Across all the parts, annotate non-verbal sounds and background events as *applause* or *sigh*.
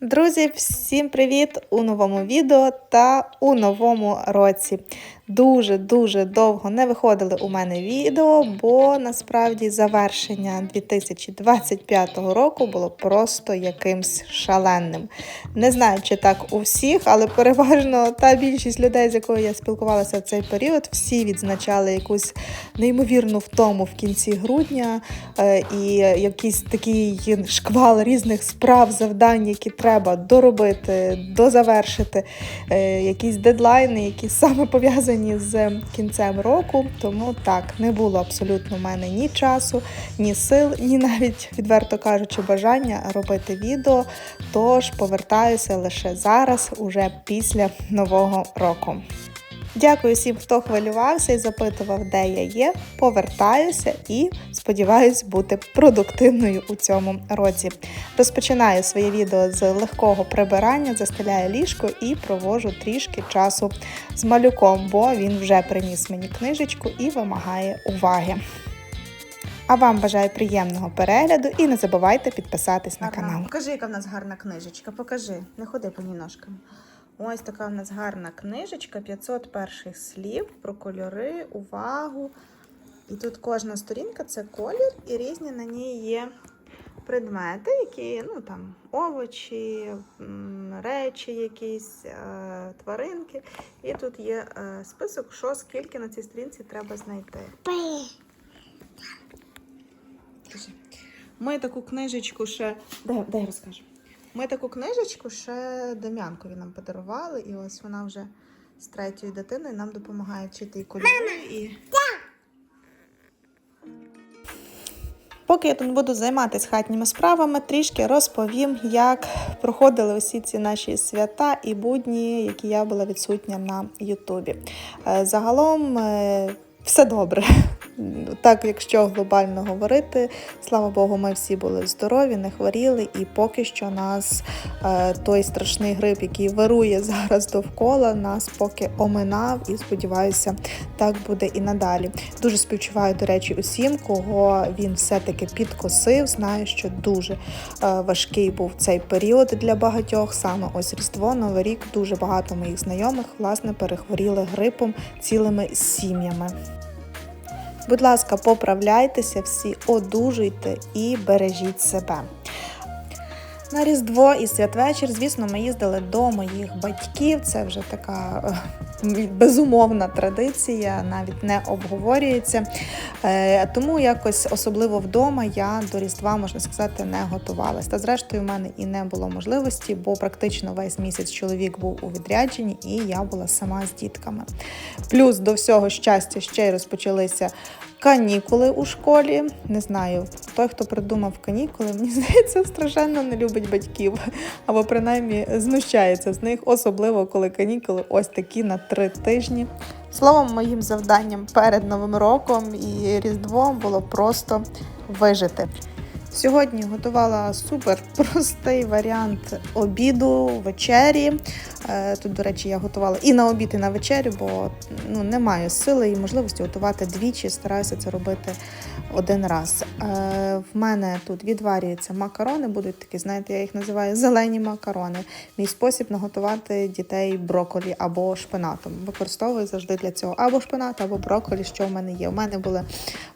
Друзі, всім привіт у новому відео та у новому році. Дуже-дуже довго не виходили у мене відео, бо насправді завершення 2025 року було просто якимсь шаленним. Не знаю, чи так у всіх, але переважно та більшість людей, з якою я спілкувалася в цей період, всі відзначали якусь неймовірну втому в кінці грудня е, і якийсь такий шквал різних справ, завдань, які треба доробити, дозавершити, е, якісь дедлайни, які саме пов'язані з кінцем року. Тому так, не було абсолютно в мене ні часу, ні сил, ні навіть, відверто кажучи, бажання робити відео. Тож повертаюся лише зараз, уже після нового року. Дякую всім, хто хвилювався і запитував, де я є. Повертаюся і сподіваюсь бути продуктивною у цьому році. Розпочинаю своє відео з легкого прибирання, застеляю ліжко і провожу трішки часу з малюком, бо він вже приніс мені книжечку і вимагає уваги. А вам бажаю приємного перегляду і не забувайте підписатись на канал. Покажи, яка в нас гарна книжечка. Покажи, не ходи по ножками. Ось така в нас гарна книжечка, 500 перших слів про кольори, увагу. І тут кожна сторінка це колір, і різні на ній є предмети, які, ну там, овочі, речі, якісь, е, тваринки. І тут є е, список, що скільки на цій сторінці треба знайти. Ми таку книжечку ще. Дай, дай розкажу. Ми таку книжечку ще Дем'янкові нам подарували, і ось вона вже з третьою дитиною нам допомагає вчити і кольори. І... Поки я тут буду займатися хатніми справами, трішки розповім, як проходили усі ці наші свята і будні, які я була відсутня на Ютубі. Е, загалом е, все добре. *laughs* Так, якщо глобально говорити, слава Богу, ми всі були здорові, не хворіли, і поки що нас е, той страшний грип, який вирує зараз довкола, нас поки оминав, і сподіваюся, так буде і надалі. Дуже співчуваю, до речі, усім, кого він все-таки підкосив. Знаю, що дуже е, важкий був цей період для багатьох. Саме ось Різдво, Новий рік, дуже багато моїх знайомих власне перехворіли грипом цілими сім'ями. Будь ласка, поправляйтеся всі, одужуйте і бережіть себе. На Різдво і святвечір, звісно, ми їздили до моїх батьків. Це вже така е, безумовна традиція, навіть не обговорюється. Е, тому якось особливо вдома я до Різдва, можна сказати, не готувалась. Та зрештою, в мене і не було можливості, бо практично весь місяць чоловік був у відрядженні, і я була сама з дітками. Плюс до всього щастя ще й розпочалися канікули у школі. Не знаю, той, хто придумав канікули, мені *laughs* здається, страшенно не любить батьків, або принаймні знущається з них, особливо коли канікули ось такі на три тижні. Словом, моїм завданням перед Новим роком і Різдвом було просто вижити. Сьогодні готувала супер простий варіант обіду, вечері. Е, тут, до речі, я готувала і на обід, і на вечерю, бо ну, не маю сили і можливості готувати двічі. Стараюся це робити один раз. Е, в мене тут відварюються макарони, будуть такі, знаєте, я їх називаю зелені макарони. Мій спосіб наготувати дітей броколі або шпинатом. Використовую завжди для цього або шпинат, або броколі, що в мене є. У мене були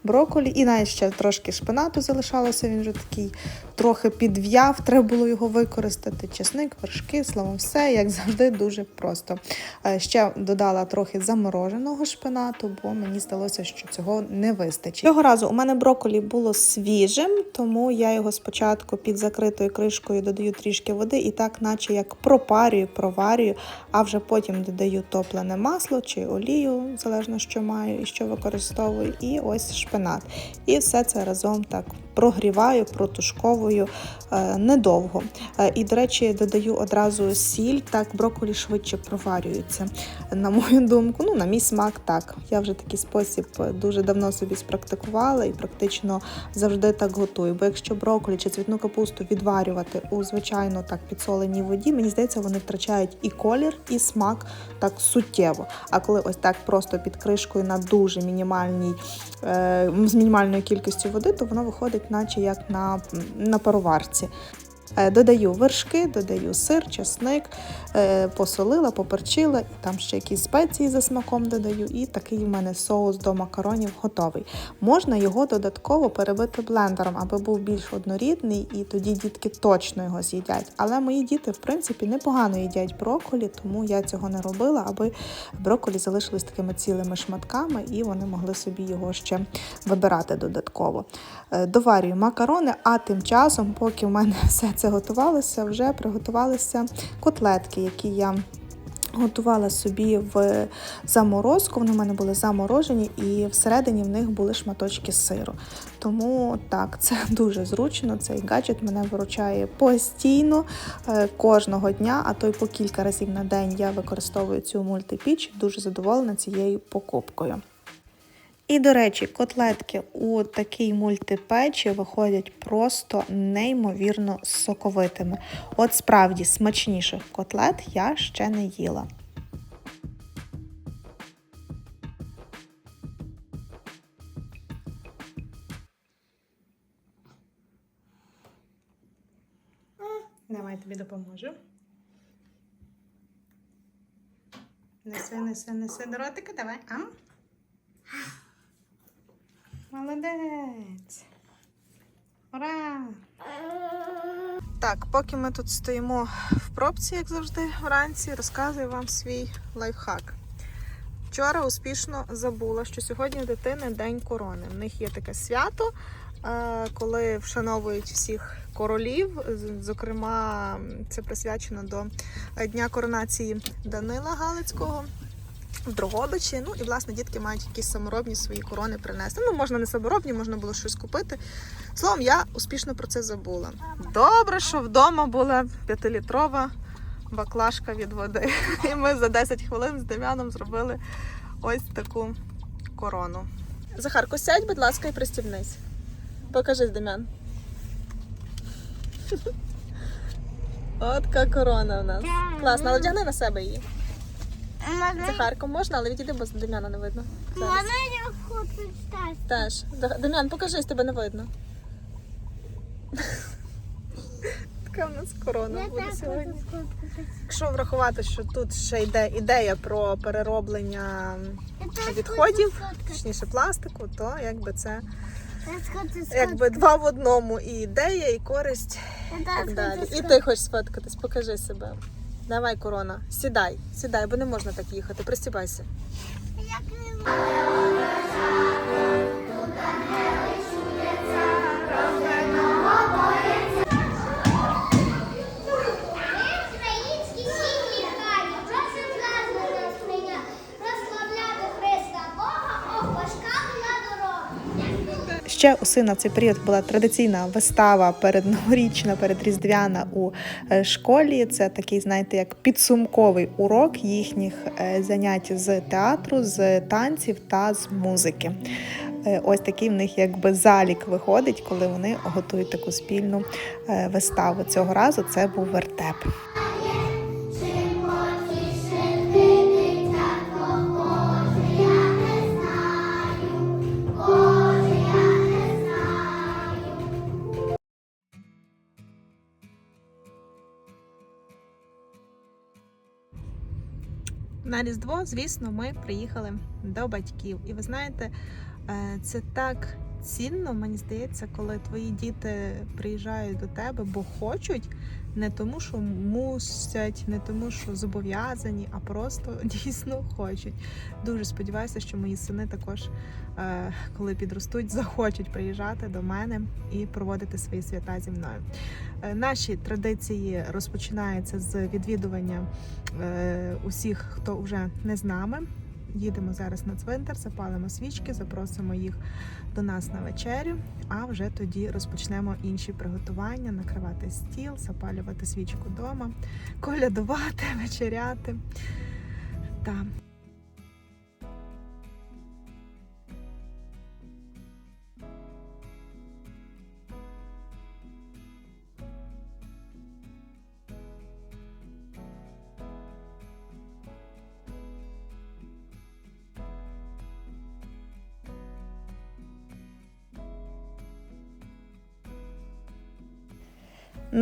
броколі, і навіть ще трошки шпинату залишалося. Він вже такий трохи підв'яв, треба було його використати. Чесник, вершки, словом, все, як завжди, дуже просто. Е, ще додала трохи замороженого шпинату, бо мені здалося, що цього не вистачить. Цього разу у мене броколі було свіжим, тому я його спочатку під закритою кришкою додаю трішки води і так, наче як пропарюю, проварюю, а вже потім додаю топлене масло чи олію, залежно що маю і що використовую, і ось шпинат. І все це разом так прогріваю, протушковую е, недовго. Е, і, до речі, додаю одразу сіль, так брокколі швидше проварюються. На мою думку, ну, на мій смак, так. Я вже такий спосіб дуже давно собі спрактикувала і практично завжди так готую. Бо якщо брокколі чи цвітну капусту відварювати у звичайно так підсоленій воді, мені здається, вони втрачають і колір, і смак так суттєво. А коли ось так просто під кришкою на дуже мінімальній, е, з мінімальною кількістю води, то воно виходить, наче як на, на пароварці. Е, Додаю вершки, додаю сир, чесник, е, посолила, поперчила, і там ще якісь спеції за смаком додаю. І такий в мене соус до макаронів готовий. Можна його додатково перебити блендером, аби був більш однорідний, і тоді дітки точно його з'їдять. Але мої діти, в принципі, непогано їдять брокколі, тому я цього не робила, аби брокколі залишились такими цілими шматками, і вони могли собі його ще вибирати додатково. Е, Доварюю макарони, а тим часом, поки в мене *laughs* все це готувалося, вже приготувалися котлетки, які я готувала собі в заморозку. Вони в мене були заморожені, і всередині в них були шматочки сиру. Тому так, *laughs* це дуже зручно. Цей гаджет мене виручає постійно е, кожного дня, а то й по кілька разів на день я використовую цю мультипіч. Дуже задоволена цією покупкою. І, до речі, котлетки у такій мультипечі виходять просто неймовірно соковитими. От справді смачніших котлет я ще не їла. Давай тобі допоможу. Неси, неси, неси до ротика, давай. Ам. Молодець. Ура! Так, поки ми тут стоїмо в пробці, як завжди, вранці, розказую вам свій лайфхак. Вчора успішно забула, що сьогодні дитини День корони. В них є таке свято, е, коли вшановують всіх королів. Зокрема, це присвячено до Дня коронації Данила Галицького в Дрогобичі. Ну і власне дітки мають якісь саморобні свої корони принести. Ну, можна не саморобні, можна було щось купити. Словом, я успішно про це забула. Добре, що вдома була п'ятилітрова баклажка від води. І ми за 10 хвилин з Дем'яном зробили ось таку корону. Захарко, сядь, будь ласка, і пристібнись. Покажись, Дем'ян. От така корона у нас. Класно, але вдягни на себе її. Можна, Захарко можна, але відійди, бо Дем'яна не видно. Зараз. можна я хочу читати? Теж. Дем'ян, покажись, тебе не видно. Така в нас корона буде сьогодні. Якщо врахувати, що тут ще йде ідея про перероблення відходів, точніше пластику, то якби це якби два в одному і ідея, і користь, і так далі. І ти хочеш сфоткатись, покажи себе. Давай, корона, сідай, сідай, бо не можна так їхати. Пристібайся. Ще у сина в цей період була традиційна вистава передноворічна, передріздвяна у е, школі. Це такий, знаєте, як підсумковий урок їхніх е, занять з театру, з танців та з музики. Е, Ось такий в них якби залік виходить, коли вони готують таку спільну виставу. Цього разу це був вертеп. На Різдво, звісно, ми приїхали до батьків. І ви знаєте, е, це так цінно, мені здається, коли твої діти приїжджають до тебе, бо хочуть, не тому, що мусять, не тому, що зобов'язані, а просто *laughs* дійсно хочуть. Дуже сподіваюся, що мої сини також, е, коли підростуть, захочуть приїжджати до мене і проводити свої свята зі мною. Е, Наші традиції розпочинаються з відвідування е, усіх, хто вже не з нами. Їдемо зараз на цвинтар, запалимо свічки, запросимо їх до нас на вечерю, а вже тоді розпочнемо інші приготування, накривати стіл, запалювати свічку вдома, колядувати, *laughs* вечеряти. Та.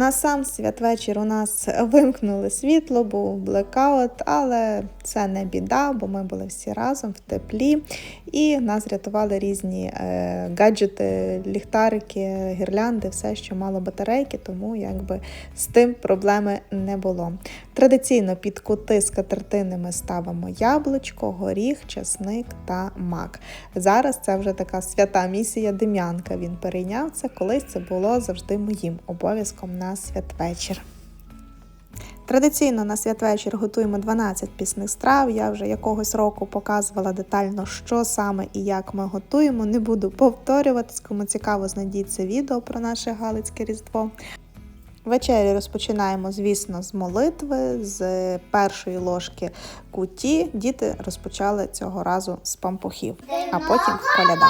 На сам святвечір у нас вимкнули світло, був блекаут, але це не біда, бо ми були всі разом в теплі, і нас рятували різні е, гаджети, ліхтарики, гірлянди, все, що мало батарейки, тому якби з тим проблеми не було. Традиційно під кути з катертини ми ставимо яблучко, горіх, часник та мак. Зараз це вже така свята місія Дем'янка. Він перейняв це, колись це було завжди моїм обов'язком на святвечір. Традиційно на святвечір готуємо 12 пісних страв. Я вже якогось року показувала детально, що саме і як ми готуємо. Не буду повторюватись, кому цікаво, знайдіть це відео про наше Галицьке Різдво. Вечері розпочинаємо, звісно, з молитви, з першої ложки куті. Діти розпочали цього разу з пампухів, а потім коляда.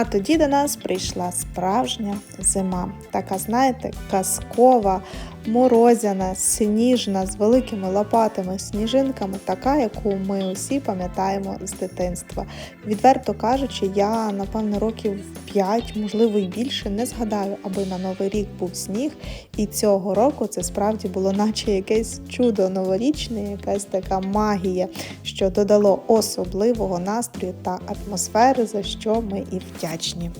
А тоді до нас прийшла справжня зима. Така, знаєте, казкова, морозяна, сніжна, з великими лопатими сніжинками, така, яку ми усі пам'ятаємо з дитинства. Відверто кажучи, я напевно років 5, можливо, і більше не згадаю, аби на новий рік був сніг. І цього року це справді було, наче якесь чудо новорічне, якась така магія, що додало особливого настрою та атмосфери, за що ми і вдячні.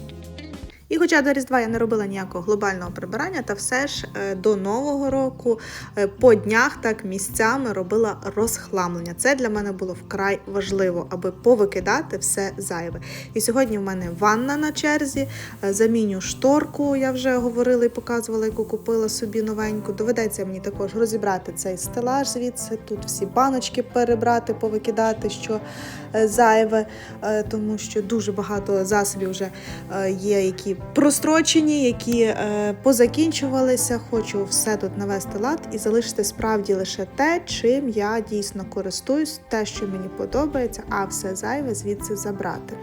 І хоча до Різдва я не робила ніякого глобального прибирання, та все ж е, до Нового року е, по днях так місцями робила розхламлення. Це для мене було вкрай важливо, аби повикидати все зайве. І сьогодні в мене ванна на черзі, е, заміню шторку, я вже говорила і показувала, яку купила собі новеньку. Доведеться мені також розібрати цей стелаж звідси, тут всі баночки перебрати, повикидати, що зайве, тому що дуже багато засобів вже є, які прострочені, які е, позакінчувалися. Хочу все тут навести лад і залишити справді лише те, чим я дійсно користуюсь, те, що мені подобається, а все зайве звідси забрати.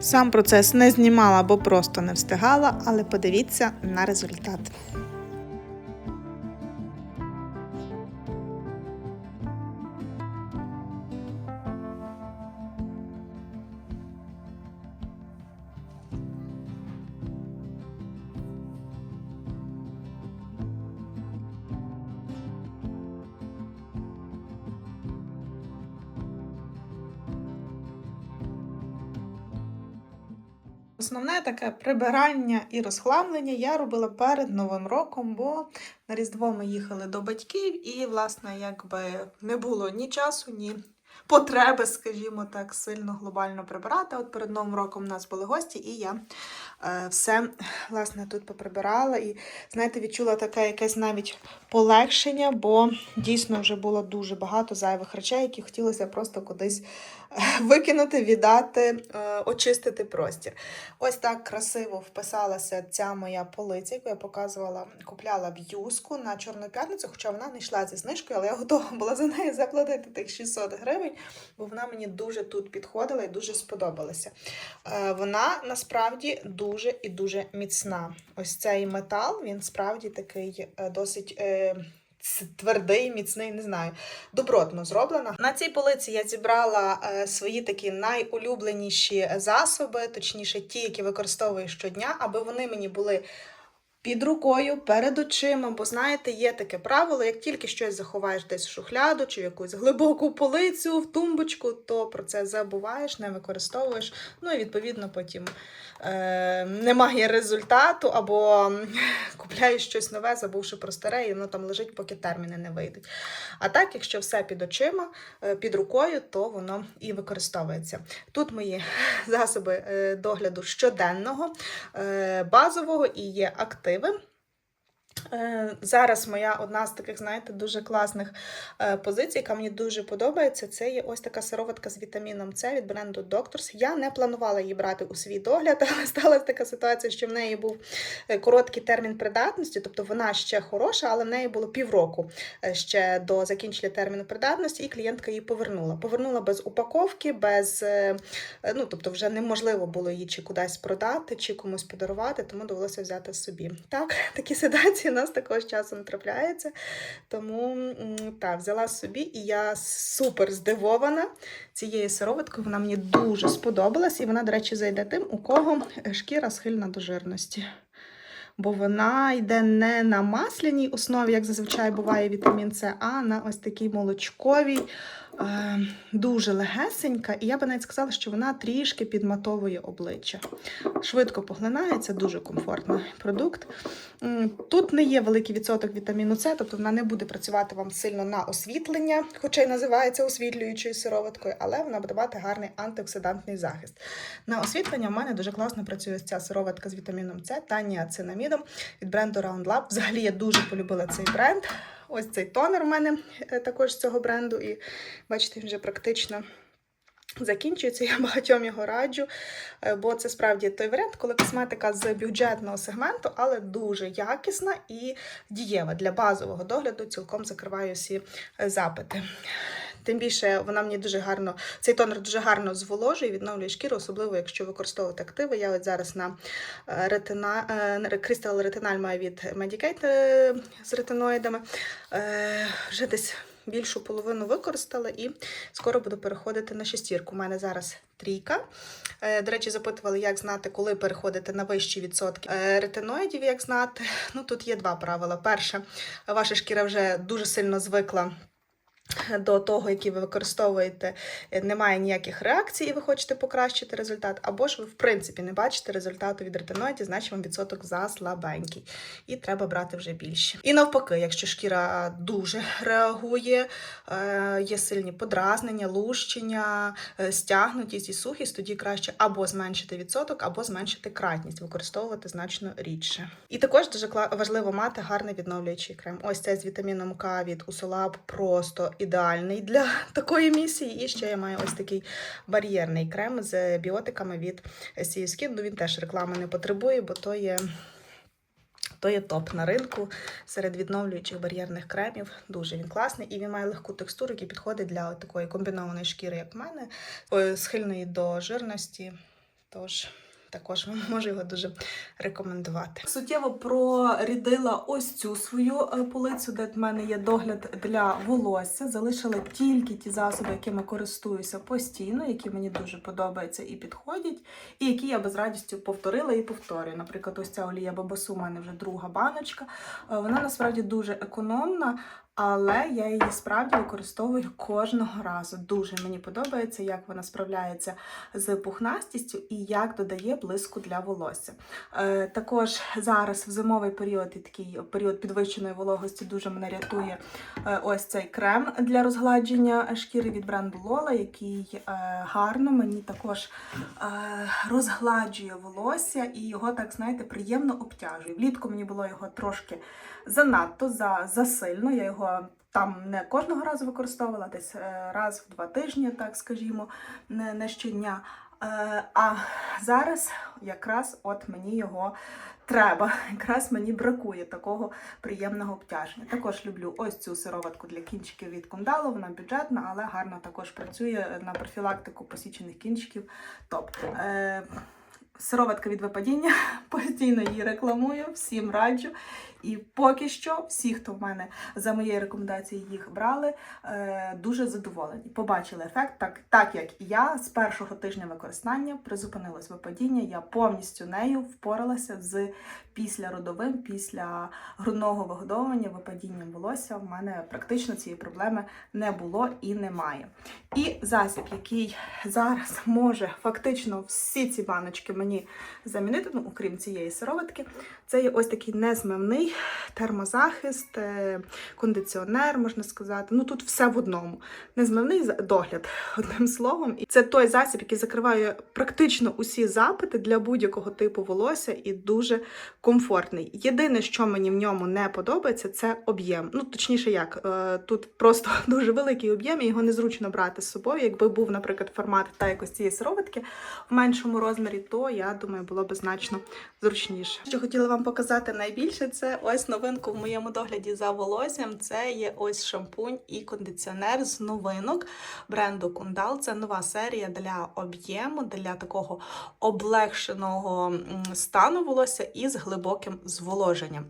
Сам процес не знімала, бо просто не встигала, але подивіться на результат. Основне таке прибирання і розхламлення я робила перед Новим роком, бо на Різдво ми їхали до батьків, і, власне, якби не було ні часу, ні потреби, скажімо так, сильно глобально прибирати. От перед Новим роком у нас були гості, і я все власне тут поприбирала. І знаєте, відчула таке якесь навіть полегшення, бо дійсно вже було дуже багато зайвих речей, які хотілося просто кудись е, викинути, віддати, е, очистити простір. Ось так красиво вписалася ця моя полиця, яку я показувала, купляла в юску на Чорну п'ятницю, хоча вона не йшла зі знижкою, але я готова була за неї заплатити тих 600 гривень, бо вона мені дуже тут підходила і дуже сподобалася. Е, Вона насправді дуже і дуже міцна. Ось цей метал, він справді такий е, досить. е, Твердий, міцний, не знаю, добротно зроблена. На цій полиці я зібрала е, свої такі найулюбленіші засоби, точніше, ті, які використовую щодня, аби вони мені були під рукою, перед очима. Бо знаєте, є таке правило: як тільки щось заховаєш десь в шухляду чи в якусь глибоку полицю, в тумбочку, то про це забуваєш, не використовуєш. Ну і відповідно потім е, немає результату, або *laughs* купляєш щось нове, забувши про старе, і воно там лежить, поки терміни не вийдуть. А так, якщо все під очима, е, під рукою, то воно і використовується. Тут мої *laughs* засоби е, догляду щоденного, е, базового і є активи. Е, Зараз моя одна з таких, знаєте, дуже класних е, позицій, яка мені дуже подобається. Це є ось така сироватка з вітаміном С від бренду Doctors. Я не планувала її брати у свій догляд, *laughs* але сталася така ситуація, що в неї був е, короткий термін придатності, тобто вона ще хороша, але в неї було півроку е, ще до закінчення терміну придатності, і клієнтка її повернула. Повернула без упаковки, без е, е, ну тобто, вже неможливо було її чи кудись продати, чи комусь подарувати, тому довелося взяти собі. Так, такі ситуації нас такого з часом трапляється. Тому м, та, взяла собі, і я супер здивована цією сироваткою. Вона мені дуже сподобалась, і вона, до речі, зайде тим, у кого шкіра схильна до жирності. Бо вона йде не на масляній основі, як зазвичай буває вітамін С, а на ось такій молочковій, дуже легесенька. І я би навіть сказала, що вона трішки підматовує обличчя. Швидко поглинається, дуже комфортний продукт. Тут не є великий відсоток вітаміну С, тобто вона не буде працювати вам сильно на освітлення, хоча й називається освітлюючою сироваткою, але вона буде мати гарний антиоксидантний захист. На освітлення в мене дуже класно працює ця сироватка з вітаміном С та ніацинамідом від бренду Round Lab. Взагалі я дуже полюбила цей бренд. Ось цей тонер у мене е, також з цього бренду, і бачите, він вже практично. Закінчується, я багатьом його раджу, е, бо це справді той варіант, коли косметика з бюджетного сегменту, але дуже якісна і дієва для базового догляду, цілком закриваю всі е, запити. Тим більше вона мені дуже гарно, цей тонер дуже гарно зволожує, відновлює шкіру, особливо якщо використовувати активи. Я от зараз на е, ретина, е, маю від Medicate е, з ретиноїдами. Вже десь більшу половину використала і скоро буду переходити на шестірку. У мене зараз трійка. До речі, запитували, як знати, коли переходити на вищі відсотки ретиноїдів, як знати. Ну, тут є два правила. Перше, ваша шкіра вже дуже сильно звикла до того, який ви використовуєте, е, немає ніяких реакцій, і ви хочете покращити результат, або ж ви, в принципі, не бачите результату від ретиноїдів, значить вам відсоток заслабенький. І треба брати вже більше. І навпаки, якщо шкіра дуже реагує, е, є сильні подразнення, лущення, е, стягнутість і сухість, тоді краще або зменшити відсоток, або зменшити кратність, використовувати значно рідше. І також дуже важливо мати гарний відновлюючий крем. Ось це з вітаміном К від Усолаб просто ідеальний для *laughs* такої місії. І ще я маю ось такий бар'єрний крем з біотиками від Sea Skin. Ну він теж реклами не потребує, бо то є. То є топ на ринку серед відновлюючих бар'єрних кремів. Дуже він класний і він має легку текстуру, який підходить для такої комбінованої шкіри, як в мене, схильної до жирності. Тож також вам *laughs* можу його дуже рекомендувати. Суттєво прорідила ось цю свою е, полицю, де в мене є догляд для волосся. Залишила тільки ті засоби, якими користуюся постійно, які мені дуже подобаються і підходять, і які я без радістю повторила і повторюю. Наприклад, ось ця олія бабасу у мене вже друга баночка. Е, Вона насправді дуже економна. Але я її справді використовую кожного разу. Дуже мені подобається, як вона справляється з пухнастістю і як додає блиску для волосся. Е, також зараз в зимовий період і такий період підвищеної вологості дуже мене рятує е, ось цей крем для розгладження шкіри від бренду Lola, який е, гарно мені також е, розгладжує волосся і його так, знаєте, приємно обтяжує. Влітку мені було його трошки занадто за, засильно. Я його там не кожного разу використовувала, десь е, раз в два тижні, так скажімо, не, не щодня. Е, А зараз якраз от мені його треба. *laughs* Якраз мені бракує такого приємного обтяження. Також люблю ось цю сироватку для кінчиків від Кундалу. Вона бюджетна, але гарно також працює на профілактику посічених кінчиків. Топ. Сироватка від випадіння, *laughs* постійно її рекламую, всім раджу. І поки що всі, хто в мене за моєю рекомендацією їх брали, е, дуже задоволені. Побачили ефект, так, так як я з першого тижня використання призупинилось випадіння. Я повністю нею впоралася з післяродовим, після грудного вигодовування, випадінням волосся. В мене практично цієї проблеми не було і немає. І засіб, який зараз може фактично всі ці баночки мені замінити, ну окрім цієї сироватки, це є ось такий незмивний термозахист, е, кондиціонер, можна сказати. Ну тут все в одному. Незмивний догляд, *laughs* одним словом. І це той засіб, який закриває практично усі запити для будь-якого типу волосся і дуже комфортний. Єдине, що мені в ньому не подобається, це об'єм. Ну, точніше, як е, тут просто *laughs* дуже великий об'єм, і його незручно брати з собою. Якби був, наприклад, формат та якось цієї сироватки в меншому розмірі, то я думаю, було б значно зручніше. Що хотіла вам показати найбільше, це ось новинку в моєму догляді за волоссям. Це є ось шампунь і кондиціонер з новинок бренду Кундал. Це нова серія для об'єму, для такого облегшеного стану волосся із глибоким зволоженням.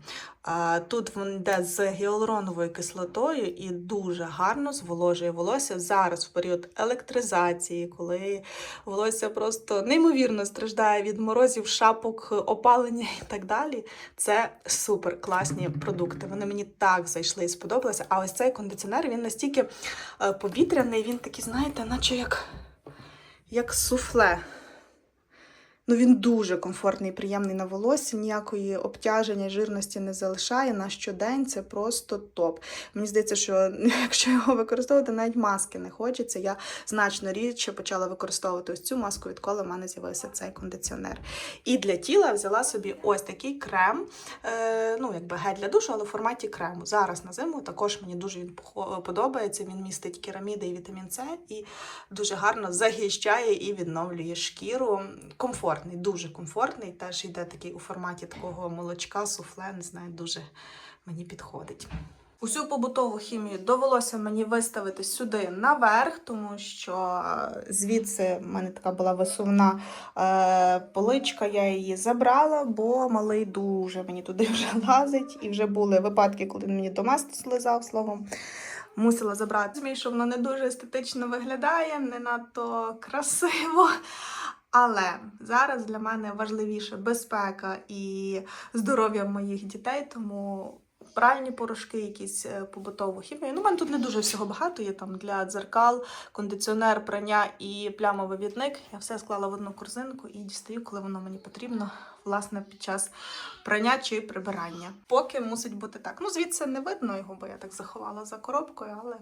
Тут він йде з гіалуроновою кислотою і дуже гарно зволожує волосся зараз в період електризації, коли волосся просто неймовірно страждає від морозів, шапок, опалення і так далі. Це супер класні продукти. Вони мені так зайшли і сподобалися. А ось цей кондиціонер він настільки е, повітряний, він такий, знаєте, наче як, як суфле. Ну, він дуже комфортний, приємний на волосся, ніякої обтяження, жирності не залишає на щодень. Це просто топ. Мені здається, що *laughs* якщо його використовувати, навіть маски не хочеться. Я значно рідше почала використовувати ось цю маску, відколи в мене з'явився цей кондиціонер. І для тіла взяла собі ось такий крем, е, ну якби гель для душу, але в форматі крему. Зараз на зиму також мені дуже він подобається. Він містить кераміди і вітамін С і дуже гарно захищає і відновлює шкіру. Комфортний, дуже комфортний. Теж йде такий у форматі такого молочка, суфле, не знаю, дуже мені підходить. Усю побутову хімію довелося мені виставити сюди наверх, тому що е, звідси в мене така була висувна е, поличка, я її забрала, бо малий дуже мені туди *laughs* вже лазить. І вже були випадки, коли мені домест слизав словом. Мусила забрати. Розумію, що воно не дуже естетично виглядає, не надто красиво. Але зараз для мене важливіше безпека і здоров'я моїх дітей, тому пральні порошки, якісь е, побутову хімію. Ну, у мене тут не дуже всього багато. Є там для дзеркал, кондиціонер, прання і плямовивідник. Я все склала в одну корзинку і дістаю, коли воно мені потрібно, власне, під час прання чи прибирання. Поки мусить бути так. Ну, звідси не видно його, бо я так заховала за коробкою, але.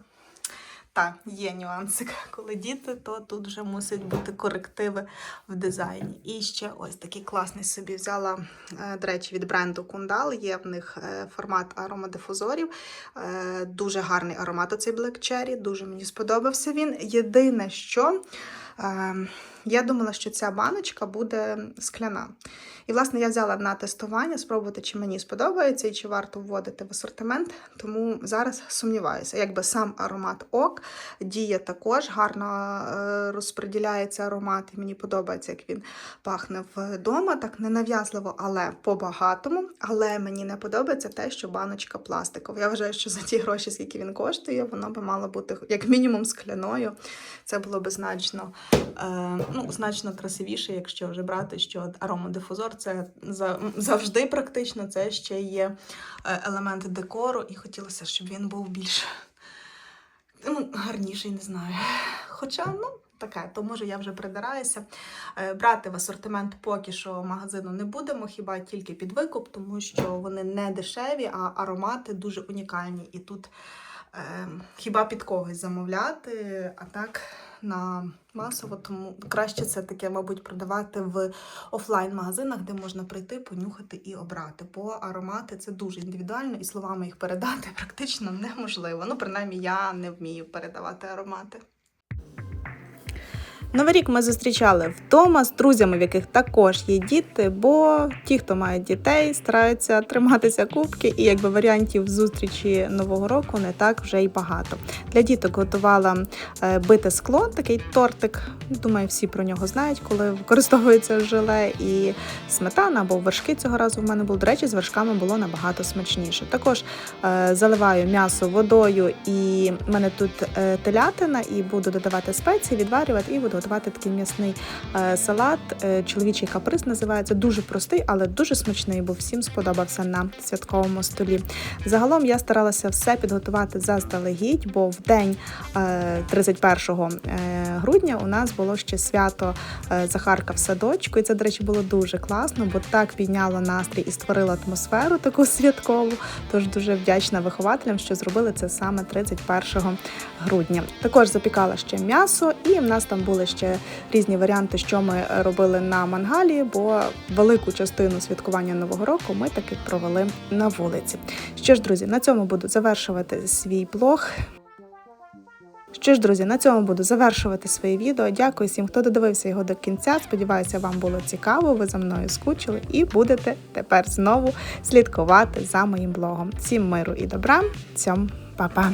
Так, є нюансик. *laughs* Коли діти, то тут вже мусять бути корективи в дизайні. І ще ось такий класний собі взяла, е, до речі, від бренду Кундал. Є в них е, формат аромадифузорів. Е, Дуже гарний аромат оцей Black Cherry, дуже мені сподобався він. Єдине, що е, я думала, що ця баночка буде скляна. І, власне, я взяла на тестування, спробувати, чи мені сподобається і чи варто вводити в асортимент. Тому зараз сумніваюся. Якби сам аромат ок діє також, гарно е, розподіляється аромат, і мені подобається, як він пахне вдома, так ненав'язливо, але по-багатому. Але мені не подобається те, що баночка пластикова. Я вважаю, що за ті гроші, скільки він коштує, воно би мало бути як мінімум скляною. Це було би значно, е, ну, значно красивіше, якщо вже брати, що аромадифузор це завжди практично, це ще є е, елемент декору, і хотілося, щоб він був більш ну, гарніший, не знаю. Хоча, ну, таке, то може я вже придираюся. Е, Брати в асортимент поки що магазину не будемо, хіба тільки під викуп, тому що вони не дешеві, а аромати дуже унікальні. І тут е, хіба під когось замовляти, а так на масово, тому краще це таке, мабуть, продавати в офлайн-магазинах, де можна прийти, понюхати і обрати. Бо аромати це дуже індивідуально, і словами їх передати *laughs* практично неможливо. Ну, принаймні, я не вмію передавати аромати. Новий рік ми зустрічали вдома з друзями, в яких також є діти, бо ті, хто мають дітей, стараються триматися кубки, і якби варіантів зустрічі нового року не так вже й багато. Для діток готувала е, бите скло, такий тортик. Думаю, всі про нього знають, коли використовується желе і сметана або вершки цього разу в мене були. До речі, з вершками було набагато смачніше. Також е, заливаю м'ясо водою, і в мене тут е, телятина, і буду додавати спеції, відварювати, і буду готувати такий м'ясний е, салат. Е, чоловічий каприз називається. Дуже простий, але дуже смачний, бо всім сподобався на святковому столі. Загалом я старалася все підготувати заздалегідь, бо в день е, 31 е, грудня у нас було ще свято Захарка в садочку, і це, до речі, було дуже класно, бо так підняло настрій і створило атмосферу таку святкову. Тож дуже вдячна вихователям, що зробили це саме 31 грудня. Також запікала ще м'ясо, і в нас там були ще різні варіанти, що ми робили на мангалі, бо велику частину святкування нового року ми таки провели на вулиці. Що ж, друзі, на цьому буду завершувати свій блог. Що ж, друзі, на цьому буду завершувати своє відео. Дякую всім, хто додивився його до кінця. Сподіваюся, вам було цікаво. Ви за мною скучили і будете тепер знову слідкувати за моїм блогом. Всім миру і добра. Цьом, па-па!